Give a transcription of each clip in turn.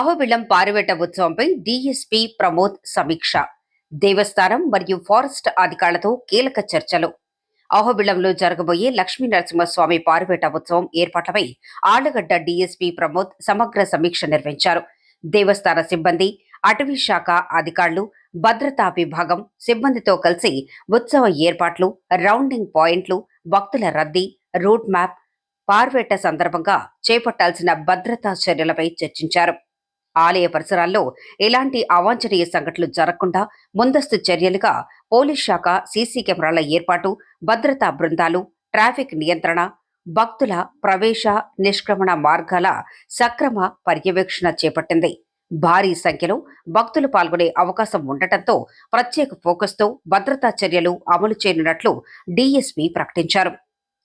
అహోబిళం పారివేట ఉత్సవంపై డీఎస్పీ ప్రమోద్ సమీక్ష. దేవస్థానం మరియు ఫారెస్ట్ అధికారులతో కీలక చర్చలు. అహోబిళంలో జరగబోయే లక్ష్మీ నరసింహస్వామి పారివేట ఉత్సవం ఏర్పాట్లపై ఆళ్ళగడ్డ డీఎస్పీ ప్రమోద్ సమగ్ర సమీక్ష నిర్వహించారు. దేవస్థాన సిబ్బంది అటవీ శాఖ అధికారులు భద్రతా విభాగం సిబ్బందితో కలిసి ఉత్సవ ఏర్పాట్లు రౌండింగ్ పాయింట్లు భక్తుల రద్దీ రూట్ మ్యాప్ పార్వేట సందర్భంగా చేపట్టాల్సిన భద్రతా చర్యలపై చర్చించారు. ఆలయ పరిసరాల్లో ఎలాంటి అవాంఛనీయ సంఘటనలు జరగకుండా ముందస్తు చర్యలుగా పోలీస్ శాఖ సీసీ కెమెరాల ఏర్పాటు భద్రతా బృందాలు ట్రాఫిక్ నియంత్రణ భక్తుల ప్రవేశ నిష్క్రమణ మార్గాల సక్రమ పర్యవేక్షణ చేపట్టింది. భారీ సంఖ్యలో భక్తులు పాల్గొనే అవకాశం ఉండటంతో ప్రత్యేక ఫోకస్తో భద్రతా చర్యలు అమలు చేయనున్నట్లు డీఎస్పీ ప్రకటించారు.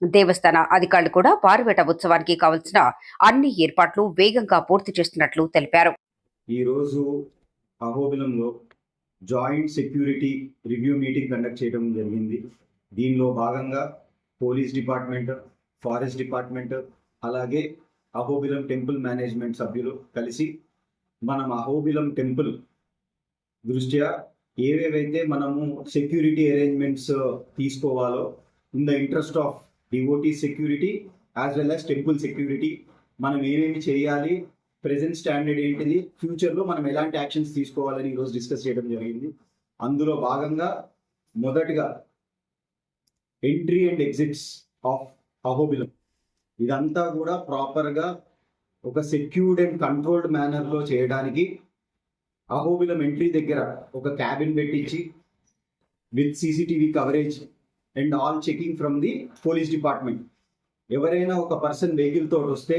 దేవస్థాన అధికారులు కూడా పారువేట ఉత్సవానికి కావలసిన అన్ని ఏర్పాట్లు వేగంగా పూర్తి చేస్తున్నట్లు తెలిపారు. ఈరోజు అహోబిలంలో joint security review meeting conduct చేయడం జరిగింది. దీనిలో భాగంగా పోలీస్ డిపార్ట్మెంట్ ఫారెస్ట్ డిపార్ట్మెంట్ అలాగే అహోబిలం టెంపుల్ మేనేజ్మెంట్ సభ్యులు కలిసి మనం అహోబిలం టెంపుల్ దృష్ట్యా ఏవేవైతే మనము సెక్యూరిటీ అరేంజ్మెంట్స్ తీసుకోవాలో in the interest of devotee security as well as temple security మనం ఏమేమి చేయాలి? ప్రజెంట్ స్టాండర్డ్ ఏంటిది? ఫ్యూచర్లో మనం ఎలాంటి యాక్షన్స్ తీసుకోవాలని ఈరోజు డిస్కస్ చేయడం జరిగింది. అందులో భాగంగా మొదటగా entry and exits of Ahobilam ఇదంతా కూడా ప్రాపర్గా ఒక సెక్యూర్డ్ అండ్ కంట్రోల్డ్ మేనర్లో చేయడానికి అహోబిలం ఎంట్రీ దగ్గర ఒక క్యాబిన్ పెట్టించి with CCTV coverage and all checking from the police department. ఎవరైనా ఒక పర్సన్ వెహికల్ తోటి వస్తే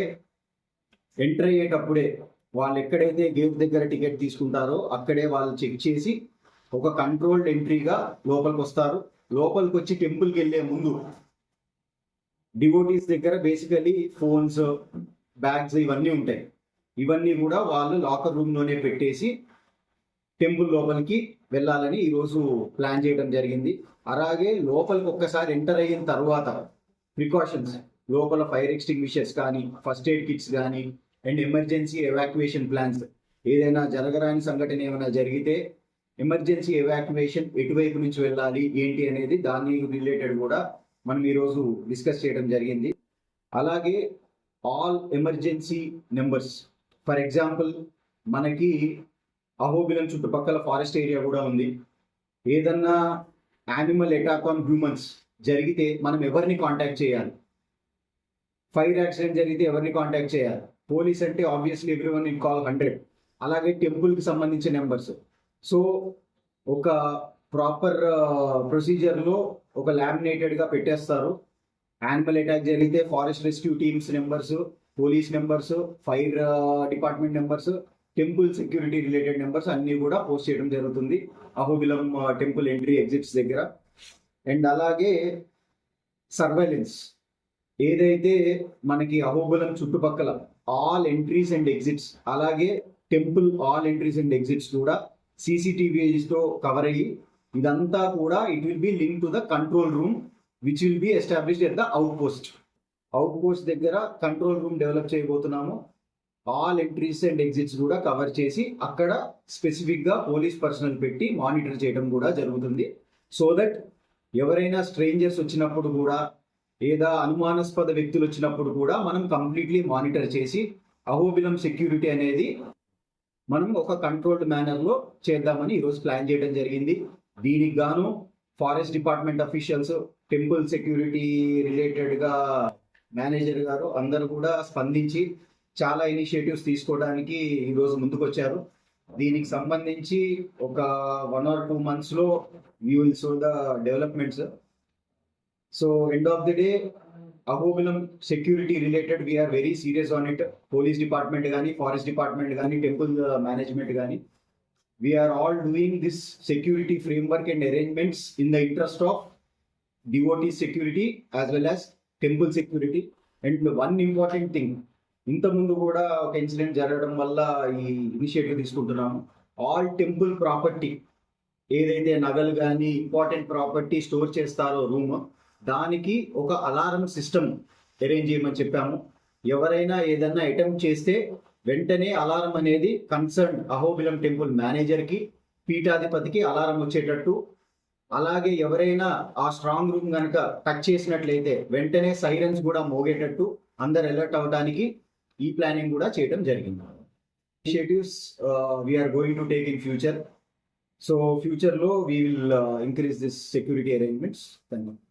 ఎంటర్ అయ్యేటప్పుడే వాళ్ళు ఎక్కడైతే గేట్ దగ్గర టికెట్ తీసుకుంటారో అక్కడే వాళ్ళు చెక్ చేసి ఒక కంట్రోల్డ్ ఎంట్రీగా లోపలికి వస్తారు లోపలికి వచ్చి టెంపుల్కి వెళ్ళే ముందు డివోటీస్ దగ్గర బేసికలీ ఫోన్స్ బ్యాగ్స్ ఇవన్నీ ఉంటాయి. ఇవన్నీ కూడా వాళ్ళు లాకర్ రూమ్లోనే పెట్టేసి టెంపుల్ లోపలికి వెళ్ళాలని ఈరోజు ప్లాన్ చేయడం జరిగింది. అలాగే లోపలికి ఒక్కసారి ఎంటర్ అయిన తర్వాత ప్రికాషన్స్ లోపల ఫైర్ ఎక్స్టింగ్విషర్స్ కానీ ఫస్ట్ ఎయిడ్ కిట్స్ కానీ అండ్ ఎమర్జెన్సీ ఎవాక్యుయేషన్ ప్లాన్స్ ఏదైనా జరగరాని సంఘటన ఏమైనా జరిగితే ఎమర్జెన్సీ ఎవాక్యుయేషన్ ఎటువైపు నుంచి వెళ్ళాలి ఏంటి అనేది దాని రిలేటెడ్ కూడా మనం ఈరోజు డిస్కస్ చేయడం జరిగింది. అలాగే all emergency numbers for example మనకి అహోబిలం చుట్టుపక్కల ఫారెస్ట్ ఏరియా కూడా ఉంది. ఏదన్నా యానిమల్ అటాక్ ఆన్ హ్యూమన్స్ జరిగితే మనం ఎవరిని కాంటాక్ట్ చేయాలి? ఫైర్ యాక్సిడెంట్ జరిగితే ఎవరిని కాంటాక్ట్ చేయాలి? పోలీస్ అంటే obviously every one in call hundred అలాగే టెంపుల్కి సంబంధించిన నెంబర్స్ సో ఒక ప్రాపర్ ప్రొసీజర్లో uh, ఒక లామినేటెడ్గా పెట్టేస్తారు. యానిమల్ అటాక్ జరిగితే forest rescue teams numbers police numbers fire department numbers temple security related numbers అన్ని కూడా పోస్ట్ చేయడం జరుగుతుంది. అహోబిలం టెంపుల్ ఎంట్రీ ఎగ్జిట్స్ దగ్గర. అండ్ అలాగే సర్వైలెన్స్. ఏదైతే మనకి అహోబిలం చుట్టుపక్కల ఆల్ ఎంట్రీస్ అండ్ ఎగ్జిట్స్ అలాగే temple all entries and exits కూడా సీసీటీవీతో కవర్ అయ్యి ఇదంతా కూడా it will be link to the control room which will be established at the outpost outpost దగ్గర కంట్రోల్ రూమ్ డెవలప్ చేయబోతున్నాము. ఆల్ ఎంట్రీస్ అండ్ ఎగ్జిట్స్ కూడా cover చేసి అక్కడ స్పెసిఫిక్గా పోలీస్ పర్సనల్ పెట్టి మానిటర్ చేయడం కూడా జరుగుతుంది. సో దట్ ఎవరైనా స్ట్రేంజర్స్ వచ్చినప్పుడు కూడా లేదా అనుమానాస్పద వ్యక్తులు వచ్చినప్పుడు కూడా మనం కంప్లీట్లీ మానిటర్ చేసి అహోబిలం సెక్యూరిటీ అనేది మనం ఒక కంట్రోల్డ్ మేనర్లో చేద్దామని ఈరోజు ప్లాన్ చేయడం జరిగింది. దీనికి గాను forest department officials temple security రిలేటెడ్గా మేనేజర్ గారు అందరూ కూడా స్పందించి చాలా ఇనిషియేటివ్స్ తీసుకోవడానికి ఈరోజు ముందుకొచ్చారు. దీనికి సంబంధించి ఒక వన్ ఆర్ టూ మంత్స్లో we will so the developments so end of the day Ahobilam security related we are very serious on it police department కానీ ఫారెస్ట్ డిపార్ట్మెంట్ కానీ టెంపుల్ మేనేజ్మెంట్ కానీ we are all doing this security framework and arrangements in the interest of devotee security as well as temple security and one important thing ఇంతకుముందు కూడా ఒక incident జరగడం వల్ల ఈ initiative తీసుకుంటున్నాము. ఆల్ టెంపుల్ ప్రాపర్టీ ఏదైతే నగలు కానీ ఇంపార్టెంట్ ప్రాపర్టీ స్టోర్ చేస్తారో రూమ్ దానికి ఒక అలారం సిస్టమ్ అరేంజ్ చేయమని చెప్పాము. ఎవరైనా ఏదైనా అటెంప్ట్ చేస్తే వెంటనే అలారం అనేది కన్సర్న్ అహోబిలం టెంపుల్ మేనేజర్కి పీఠాధిపతికి అలారం వచ్చేటట్టు. అలాగే ఎవరైనా ఆ స్ట్రాంగ్ రూమ్ కనుక టచ్ చేసినట్లయితే వెంటనే సైరన్స్ కూడా మోగేటట్టు అందరు అలర్ట్ అవడానికి ఈ ప్లానింగ్ కూడా చేయడం జరిగింది. Initiatives we are going to take in future so ఫ్యూచర్లో we will increase this security arrangements ధన్యవాదాలు